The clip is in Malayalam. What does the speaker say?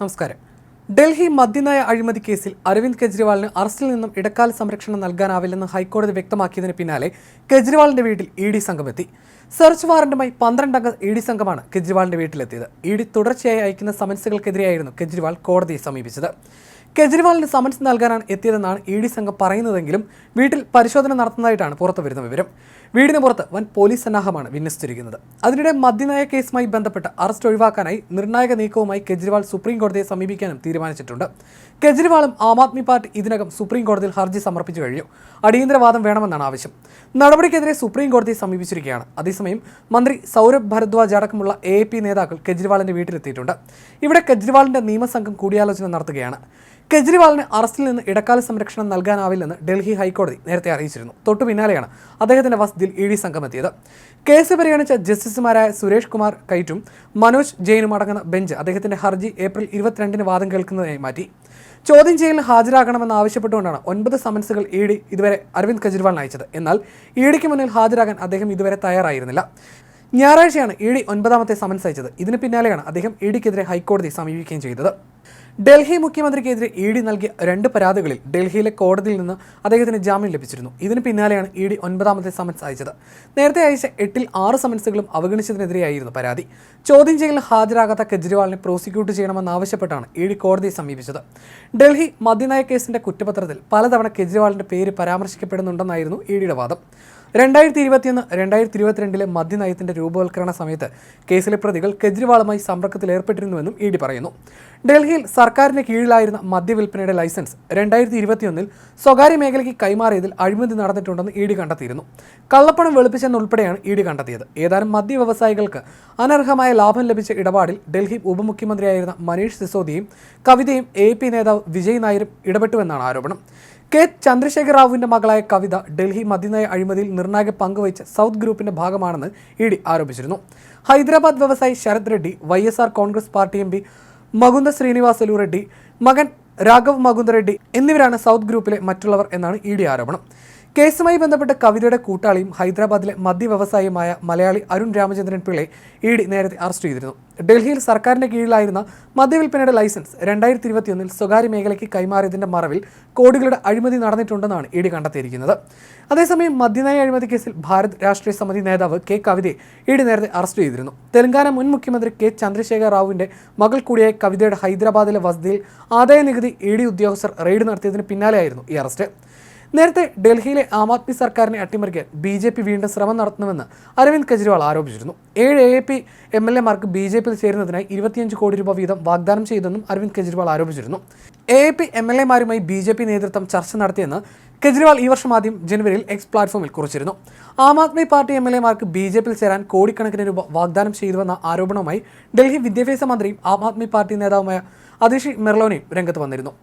നമസ്കാരം. ഡൽഹി മദ്യനയ അഴിമതി കേസിൽ അരവിന്ദ് കെജ്രിവാളിന് അറസ്റ്റിൽ നിന്നും ഇടക്കാല സംരക്ഷണം നൽകാനാവില്ലെന്ന് ഹൈക്കോടതി വ്യക്തമാക്കിയതിന് പിന്നാലെ കെജ്രിവാളിന്റെ വീട്ടിൽ ഇ ഡി സംഘമെത്തി സെർച്ച് വാറന്റുമായി പന്ത്രണ്ടംഗ ഇ ഡി സംഘമാണ് കെജ്രിവാളിന്റെ വീട്ടിലെത്തിയത്. ഇ ഡി തുടർച്ചയായി അയക്കുന്ന സമൻസുകൾക്കെതിരെയായിരുന്നു കെജ്രിവാൾ കോടതിയെ സമീപിച്ചത്. കെജ്രിവാളിന് സമൻസ് നൽകാനാണ് എത്തിയതെന്നാണ് ഇ ഡി സംഘം പറയുന്നതെങ്കിലും വീട്ടിൽ പരിശോധന നടത്തുന്നതായിട്ടാണ് പുറത്തു വരുന്ന വിവരം. വീടിന് പുറത്ത് വൻ പോലീസ് സന്നാഹമാണ് വിന്യസിച്ചിരിക്കുന്നത്. അതിനിടെ മദ്യനയ കേസുമായി ബന്ധപ്പെട്ട് അറസ്റ്റ് ഒഴിവാക്കാനായി നിർണായക നീക്കവുമായി കെജ്രിവാൾ സുപ്രീം കോടതിയെ സമീപിക്കാനും തീരുമാനിച്ചിട്ടുണ്ട്. കെജ്രിവാളും ആം ആദ്മി പാർട്ടി ഇതിനകം സുപ്രീം കോടതിയിൽ ഹർജി സമർപ്പിച്ചു കഴിഞ്ഞു. അടിയന്തരവാദം വേണമെന്നാണ് ആവശ്യം. നടപടിക്കെതിരെ സുപ്രീം കോടതിയെ സമീപിച്ചിരിക്കുകയാണ്. അതേസമയം മന്ത്രി സൗരഭ് ഭരദ്വാജ് അടക്കമുള്ള എ നേതാക്കൾ കെജ്രിവാളിന്റെ വീട്ടിലെത്തിയിട്ടുണ്ട്. ഇവിടെ കെജ്രിവാളിന്റെ നിയമസംഘം കൂടിയാലോചന നടത്തുകയാണ്. കെജ്രിവാളിന് അറസ്റ്റിൽ നിന്ന് ഇടക്കാല സംരക്ഷണം നൽകാനാവില്ലെന്ന് ഡൽഹി ഹൈക്കോടതി നേരത്തെ അറിയിച്ചിരുന്നു. തൊട്ടു പിന്നാലെയാണ് അദ്ദേഹത്തിന്റെ വസതിയിൽ ഇ ഡി സംഘം എത്തിയത്. കേസ് പരിഗണിച്ച ജസ്റ്റിസുമാരായ സുരേഷ് കുമാർ കൈറ്റും മനോജ് ജെയിനും അടങ്ങുന്ന ബെഞ്ച് അദ്ദേഹത്തിന്റെ ഹർജി ഏപ്രിൽ ഇരുപത്തിരണ്ടിന് വാദം കേൾക്കുന്നതിനായി മാറ്റി. ചോദ്യം ചെയ്യലിന് ഹാജരാകണമെന്ന് ആവശ്യപ്പെട്ടുകൊണ്ടാണ് ഒൻപത് സമൻസുകൾ ഇ ഡി ഇതുവരെ അരവിന്ദ് കെജ്രിവാളിന് അയച്ചത്. എന്നാൽ ഇ ഡിക്ക് മുന്നിൽ ഹാജരാകാൻ അദ്ദേഹം ഇതുവരെ തയ്യാറായിരുന്നില്ല. ഞായറാഴ്ചയാണ് ഇ ഡി ഒൻപതാമത്തെ സമൻസ് അയച്ചത്. ഇതിന് പിന്നാലെയാണ് അദ്ദേഹം ഇ ഡിക്കെതിരെ ഹൈക്കോടതി സമീപിക്കുകയും ചെയ്തത്. ഡൽഹി മുഖ്യമന്ത്രിക്കെതിരെ ഇ ഡി നൽകിയ രണ്ട് പരാതികളിൽ ഡൽഹിയിലെ കോടതിയിൽ നിന്ന് അദ്ദേഹത്തിന് ജാമ്യം ലഭിച്ചിരുന്നു. ഇതിന് പിന്നാലെയാണ് ഇ ഡി ഒൻപതാമത്തെ സമൻസ് അയച്ചത്. നേരത്തെ അയച്ച എട്ടിൽ ആറ് സമൻസുകളും അവഗണിച്ചതിനെതിരെയായിരുന്നു പരാതി. ചോദ്യം ചെയ്യലിൽ ഹാജരാകാത്ത കെജ്രിവാളിനെ പ്രോസിക്യൂട്ട് ചെയ്യണമെന്നാവശ്യപ്പെട്ടാണ് ഇ ഡി കോടതിയെ സമീപിച്ചത്. ഡൽഹി മദ്യനയ കേസിന്റെ കുറ്റപത്രത്തിൽ പലതവണ കെജ്രിവാളിന്റെ പേര് പരാമർശിക്കപ്പെടുന്നുണ്ടെന്നായിരുന്നു ഇ ഡിയുടെ വാദം. രണ്ടായിരത്തി ഇരുപത്തിയൊന്ന് രണ്ടായിരത്തി ഇരുപത്തിരണ്ടിലെ മദ്യനയത്തിന്റെ രൂപവൽക്കരണ സമയത്ത് കേസിലെ പ്രതികൾ കെജ്രിവാളുമായി സമ്പർക്കത്തിലേർപ്പെട്ടിരുന്നുവെന്നും ഇ ഡി പറയുന്നു. ഡൽഹിയിൽ സർക്കാരിന് കീഴിലായിരുന്ന മദ്യവിൽപ്പനയുടെ ലൈസൻസ് രണ്ടായിരത്തി ഇരുപത്തിയൊന്നിൽ സ്വകാര്യ മേഖലയ്ക്ക് കൈമാറിയതിൽ അഴിമതി നടന്നിട്ടുണ്ടെന്ന് ഇ ഡി കണ്ടെത്തിയിരുന്നു. കള്ളപ്പണം വെളുപ്പിച്ചെന്നുൾപ്പെടെയാണ് ഇ ഡി കണ്ടെത്തിയത്. ഏതാനും മദ്യ വ്യവസായികൾക്ക് അനർഹമായ ലാഭം ലഭിച്ച ഇടപാടിൽ ഡൽഹി ഉപമുഖ്യമന്ത്രിയായിരുന്ന മനീഷ് സിസോദിയും കവിതയും എ പി നേതാവ് വിജയ് നായരും ഇടപെട്ടുവെന്നാണ് ആരോപണം. കെ ചന്ദ്രശേഖർ റാവുവിന്റെ മകളായ കവിത ഡൽഹി മദ്യനയ അഴിമതിയിൽ നിർണായക പങ്കുവഹിച്ച സൗത്ത് ഗ്രൂപ്പിന്റെ ഭാഗമാണെന്ന് ഇ ഡി ആരോപിച്ചിരുന്നു. ഹൈദരാബാദ് വ്യവസായി Sarath Reddy Y S R Congress party M P Magunta Sreenivasulu Reddy മകൻ രാഘവ് മകുന്ദ റെഡ്ഡി എന്നിവരാണ് സൗത്ത് ഗ്രൂപ്പിലെ മറ്റുള്ളവർ എന്നാണ് ഇ ഡി ആരോപണം. കേസുമായി ബന്ധപ്പെട്ട കവിതയുടെ കൂട്ടാളിയും ഹൈദരാബാദിലെ മദ്യ വ്യവസായിയുമായ മലയാളി അരുൺ രാമചന്ദ്രൻ പിള്ളയെ ഇ ഡി നേരത്തെ അറസ്റ്റ് ചെയ്തിരുന്നു. ഡൽഹിയിൽ സർക്കാരിന്റെ കീഴിലായിരുന്ന മദ്യവിൽപ്പനയുടെ ലൈസൻസ് രണ്ടായിരത്തി ഇരുപത്തിയൊന്നിൽ സ്വകാര്യ മേഖലയ്ക്ക് കൈമാറിയതിന്റെ മറവിൽ കോടികളുടെ അഴിമതി നടന്നിട്ടുണ്ടെന്നാണ് ഇ ഡി കണ്ടെത്തിയിരിക്കുന്നത്. അതേസമയം മദ്യനയ അഴിമതി കേസിൽ ഭാരത് രാഷ്ട്രീയ സമിതി നേതാവ് കെ കവിതയെ ഇ ഡി നേരത്തെ അറസ്റ്റ് ചെയ്തിരുന്നു. തെലങ്കാന മുൻ മുഖ്യമന്ത്രി കെ ചന്ദ്രശേഖർ റാവുവിന്റെ മകൾ കൂടിയായ കവിതയുടെ ഹൈദരാബാദിലെ വസതിയിൽ ആദായ നികുതി ഇ ഡി ഉദ്യോഗസ്ഥർ റെയ്ഡ് നടത്തിയതിന് പിന്നാലെയായിരുന്നു ഈ അറസ്റ്റ്. നേരത്തെ ഡൽഹിയിലെ ആം ആദ്മി സർക്കാരിനെ അട്ടിമറിക്കാൻ ബി ജെ പി വീണ്ടും ശ്രമം നടത്തുന്നുവെന്ന് അരവിന്ദ് കെജ്രിവാൾ ആരോപിച്ചിരുന്നു. ഏഴ് എ പി എം എൽ എമാർക്ക് ബി ജെ പിയിൽ ചേരുന്നതിനായി ഇരുപത്തിയഞ്ച് കോടി രൂപ വീതം വാഗ്ദാനം ചെയ്തെന്നും അരവിന്ദ് കെജ്രിവാൾ ആരോപിച്ചിരുന്നു. എ പി എം എൽ എമാരുമായി ബി ജെ പി നേതൃത്വം ചർച്ച നടത്തിയെന്ന് കെജ്രിവാൾ ഈ വർഷം ആദ്യം ജനുവരിയിൽ എക്സ് പ്ലാറ്റ്ഫോമിൽ കുറിച്ചിരുന്നു. Aam Aadmi party M L എമാർക്ക് B J പിയിൽ ചേരാൻ കോടിക്കണക്കിന് രൂപ വാഗ്ദാനം ചെയ്തുവെന്ന ആരോപണവുമായി ഡൽഹി വിദ്യാഭ്യാസ മന്ത്രിയും ആം ആദ്മി പാർട്ടി നേതാവുമായ അതിഷി മെർലോനയും രംഗത്ത് വന്നിരുന്നു.